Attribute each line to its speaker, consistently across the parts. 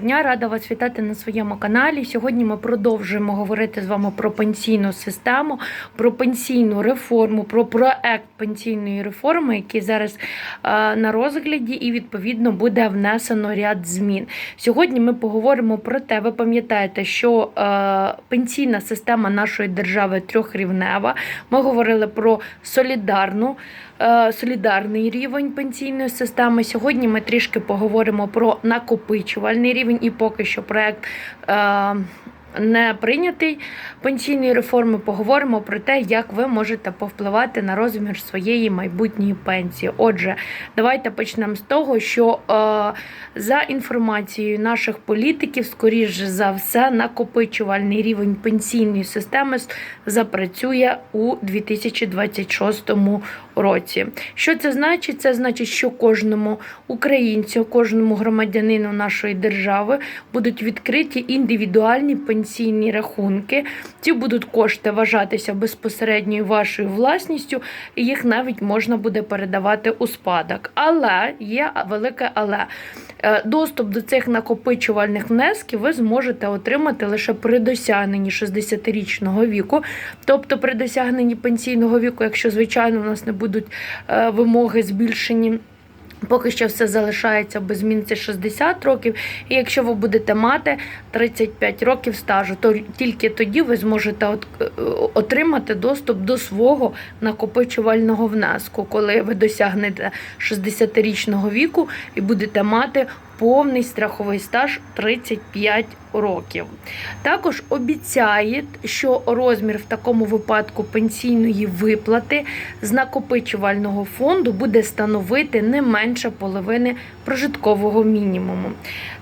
Speaker 1: Дня рада вас вітати на своєму каналі. Сьогодні ми продовжуємо говорити з вами про пенсійну систему, про пенсійну реформу, про проект пенсійної реформи, який зараз е, на розгляді, і відповідно буде внесено ряд змін. Сьогодні ми поговоримо про те, ви пам'ятаєте, що е, пенсійна система нашої держави трьохрівнева. Ми говорили про солідарну. Е, Солідарний рівень пенсійної системи. Сьогодні ми трішки поговоримо про накопичувальний рівень, і поки що проект е, не прийнятий пенсійної реформи. Поговоримо про те, як ви можете повпливати на розмір своєї майбутньої пенсії. Отже, давайте почнемо з того, що е, за інформацією наших політиків, скоріш за все, накопичувальний рівень пенсійної системи запрацює у 2026 році. Що це значить? Це значить, що кожному українцю, кожному громадянину нашої держави будуть відкриті індивідуальні пенсійні рахунки. Ці будуть кошти вважатися безпосередньою вашою власністю, і їх навіть можна буде передавати у спадок. Але є велике але. Е, Доступ до цих накопичувальних внесків ви зможете отримати лише при досягненні 60-річного віку, тобто при досягненні пенсійного віку, якщо звичайно у нас не будуть е, вимоги збільшені. Поки що все залишається без змін це 60 років. І якщо ви будете мати 35 років стажу, то тільки тоді ви зможете е, отримати доступ до свого накопичувального внеску, коли ви досягнете 60-річного віку і будете мати повний страховий стаж 35 років. Також обіцяє, що розмір в такому випадку пенсійної виплати з накопичувального фонду буде становити не менше половини прожиткового мінімуму.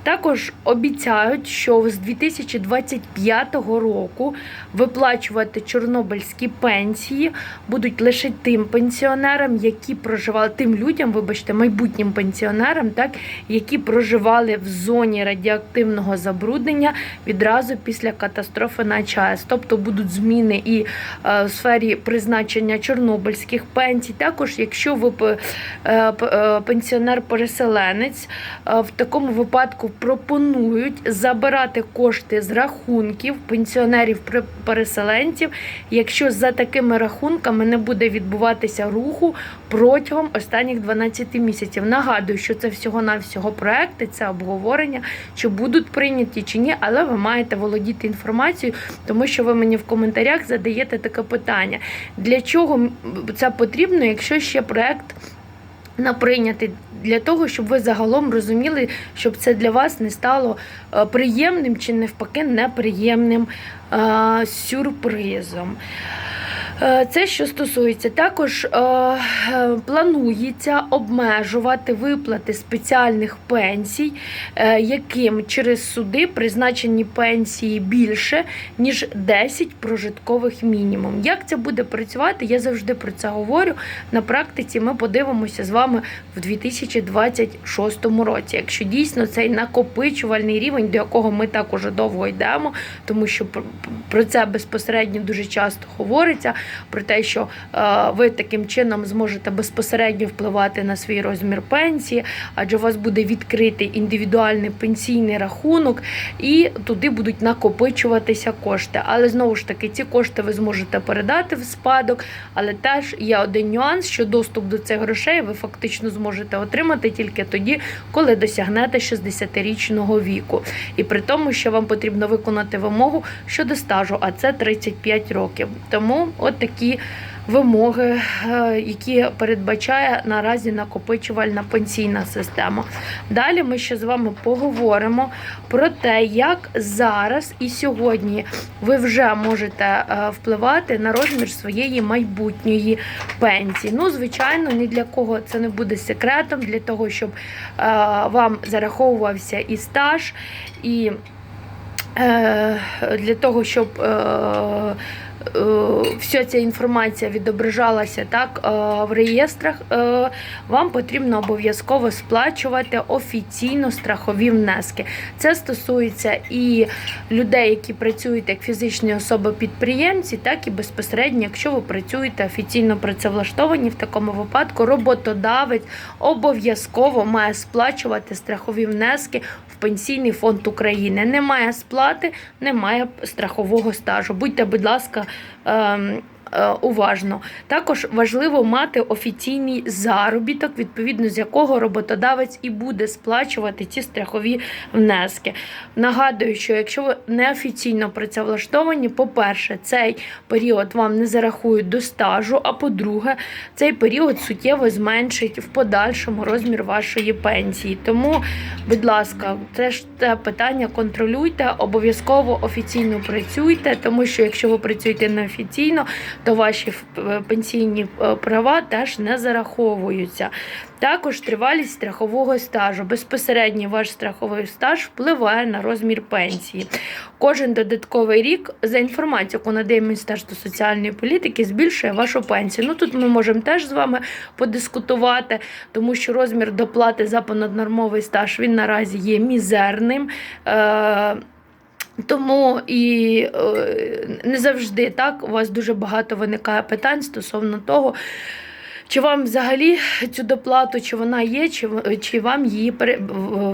Speaker 1: Також обіцяють, що з 2025 року виплачувати чорнобильські пенсії будуть лише тим пенсіонерам, які проживали тим людям, вибачте, майбутнім пенсіонерам, так які проживали в зоні радіоактивного забруднення відразу після катастрофи на ЧАЕС. Тобто будуть зміни і е, в сфері призначення чорнобильських пенсій. Також, якщо ви е, е, пенсіонер-переселенець, в такому випадку пропонують забирати кошти з рахунків пенсіонерів-переселенців, якщо за такими рахунками не буде відбуватися руху протягом останніх 12 місяців. Нагадую, що це всього-навсього проекти, це обговорення, чи будуть прийняті чи ні, але ви маєте володіти інформацією, тому що ви мені в коментарях задаєте таке питання. Для чого це потрібно, якщо ще проект на прийняти для того, щоб ви загалом розуміли, щоб це для вас не стало е, приємним чи навпаки неприємним е, сюрпризом. Е, Це що стосується, також е, е, планується обмежувати виплати спеціальних пенсій, яким через суди призначені пенсії більше ніж 10 прожиткових мінімум. Як це буде працювати? Я завжди про це говорю. На практиці ми подивимося з вами в 2026 році. Якщо дійсно цей накопичувальний рівень, до якого ми так уже довго йдемо, тому що про це безпосередньо дуже часто говориться. Про те, що е, ви таким чином зможете безпосередньо впливати на свій розмір пенсії, адже у вас буде відкритий індивідуальний пенсійний рахунок, і туди будуть накопичуватися кошти. Але знову ж таки, ці кошти ви зможете передати в спадок. Але теж є один нюанс, що доступ до цих грошей ви фактично зможете отримати тільки тоді, коли досягнете 60-річного віку. І при тому, що вам потрібно виконати вимогу щодо стажу, а це 35 років. Тому от такі вимоги, е, які передбачає наразі накопичувальна пенсійна система. Далі ми ще з вами поговоримо про те, як зараз і сьогодні ви вже можете е, впливати на розмір своєї майбутньої пенсії. Ну, звичайно, ні для кого це не буде секретом, для того, щоб е, вам зараховувався і стаж, і для того, щоб. Е, Вся ця інформація відображалася так е, в реєстрах. е, Вам потрібно обов'язково сплачувати офіційно страхові внески. Це стосується і людей, які працюють як фізичні особи-підприємці, так і безпосередньо, якщо ви працюєте офіційно працевлаштовані, в такому випадку роботодавець обов'язково має сплачувати страхові внески Пенсійний фонд України. Немає сплати, немає страхового стажу. Будьте, будь ласка. Е, Уважно також важливо мати офіційний заробіток, відповідно з якого роботодавець і буде сплачувати ці страхові внески. Нагадую, що якщо ви неофіційно працевлаштовані, по-перше, цей період вам не зарахують до стажу, а по-друге, цей період суттєво зменшить в подальшому розмір вашої пенсії. Тому, будь ласка, це ж те питання контролюйте, обов'язково офіційно працюйте, тому що якщо ви працюєте неофіційно, то ваші е, пенсійні е, права теж не зараховуються. Також тривалість страхового стажу. Безпосередньо ваш страховий стаж впливає на розмір пенсії. Кожен додатковий рік, за інформацією, яку надає Міністерство соціальної політики, збільшує вашу пенсію. Ну тут ми можемо теж з вами подискутувати, тому що розмір доплати за понаднормовий стаж він наразі є мізерним. Е- тому і е, не завжди так? У вас дуже багато виникає питань стосовно того, чи вам взагалі цю доплату, чи вона є, чи, чи вам її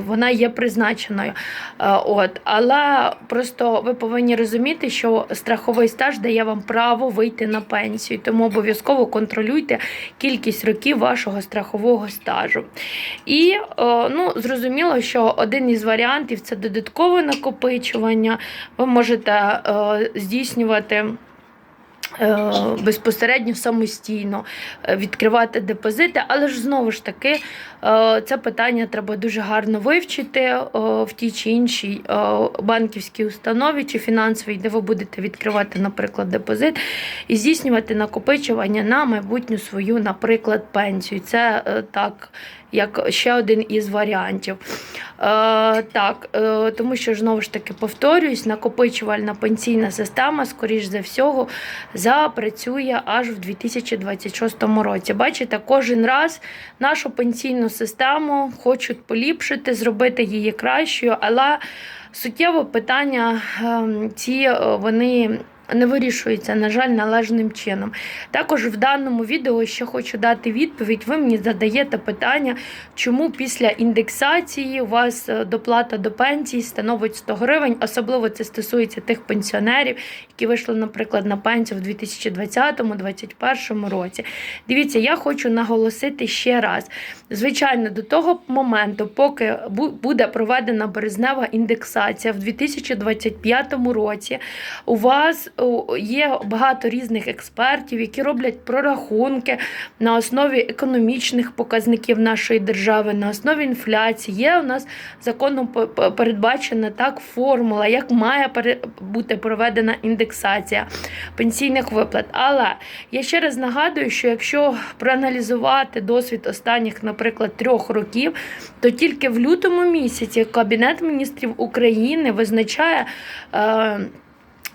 Speaker 1: вона є призначеною. Е, От. Але просто ви повинні розуміти, що страховий стаж дає вам право вийти на пенсію, тому обов'язково контролюйте кількість років вашого страхового стажу. І е, ну, зрозуміло, що один із варіантів це додаткове накопичування. Ви можете е, здійснювати. Е, Безпосередньо самостійно е, відкривати депозити, але ж знову ж таки е, це питання треба дуже гарно вивчити в тій чи іншій банківській установі чи фінансовій, де ви будете відкривати, наприклад, депозит, і здійснювати накопичування на майбутню свою, наприклад, пенсію. Це так, як ще один із варіантів. Е, так, е, тому що знову ж таки повторююсь, накопичувальна пенсійна система, скоріш за всього, запрацює аж в 2026 році. Бачите, кожен раз нашу пенсійну систему хочуть поліпшити, зробити її кращою, але суттєво питання ем, ці е, вони. Не вирішується, на жаль, належним чином. Також в даному відео ще хочу дати відповідь. Ви мені задаєте питання, чому після індексації у вас е, доплата до пенсії становить 100 гривень. Особливо це стосується тих пенсіонерів, які вийшли, наприклад, на пенсію в 2020-2021 році. Дивіться, я хочу наголосити ще раз. Звичайно, до того моменту, поки буде проведена березнева індексація в 2025 році, у вас є багато різних експертів, які роблять прорахунки на основі економічних показників нашої держави, на основі інфляції. Є у нас законом передбачена так формула, як має бути проведена індексація пенсійних виплат. Але я ще раз нагадую, що якщо проаналізувати досвід останніх, наприклад, трьох років, то тільки в лютому місяці Кабінет міністрів України визначає. Е,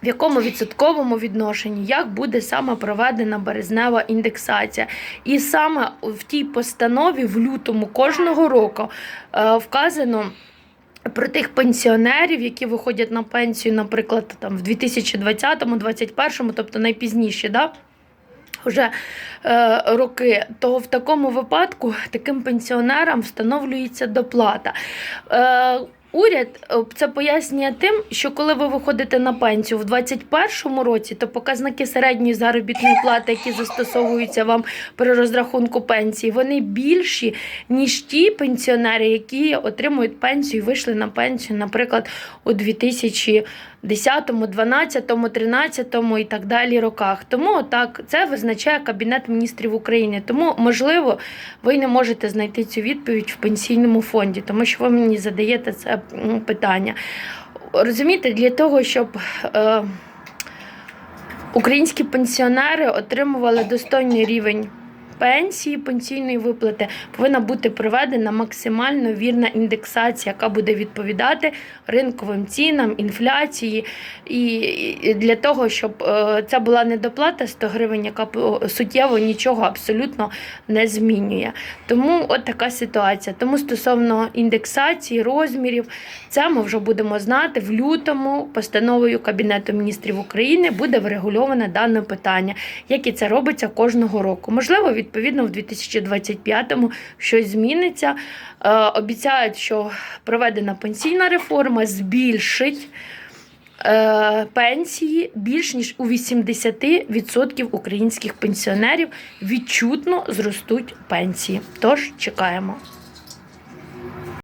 Speaker 1: в якому відсотковому відношенні як буде саме проведена березнева індексація. І саме в тій постанові в лютому кожного року е, вказано. Про тих пенсіонерів, які виходять на пенсію, наприклад, там в 2020-2021, тобто найпізніше, да? вже е, роки, то в такому випадку таким пенсіонерам встановлюється доплата. Е, Уряд е, це пояснює тим, що коли ви виходите на пенсію в 2021 році, то показники середньої заробітної плати, які застосовуються вам при розрахунку пенсії, вони більші, ніж ті пенсіонери, які отримують пенсію і вийшли на пенсію, наприклад, у 2010, 12, 13 і так далі роках. Тому так це визначає Кабінет міністрів України. Тому, можливо, ви не можете знайти цю відповідь в пенсійному фонді, тому що ви мені задаєте це питання. Розумієте, для того, щоб е, українські пенсіонери отримували достойний рівень пенсії, пенсійної виплати, повинна бути проведена максимально вірна індексація, яка буде відповідати ринковим цінам, інфляції, і для того, щоб е, це була не доплата 100 гривень, яка суттєво нічого абсолютно не змінює. Тому от така ситуація. Тому стосовно індексації, розмірів, це ми вже будемо знати в лютому постановою Кабінету міністрів України буде врегульоване дане питання, як і це робиться кожного року. Можливо, від відповідно в 2025-му щось зміниться. Е, обіцяють, що проведена пенсійна реформа збільшить. е, Пенсії більш ніж у 80% українських пенсіонерів відчутно зростуть пенсії. Тож чекаємо.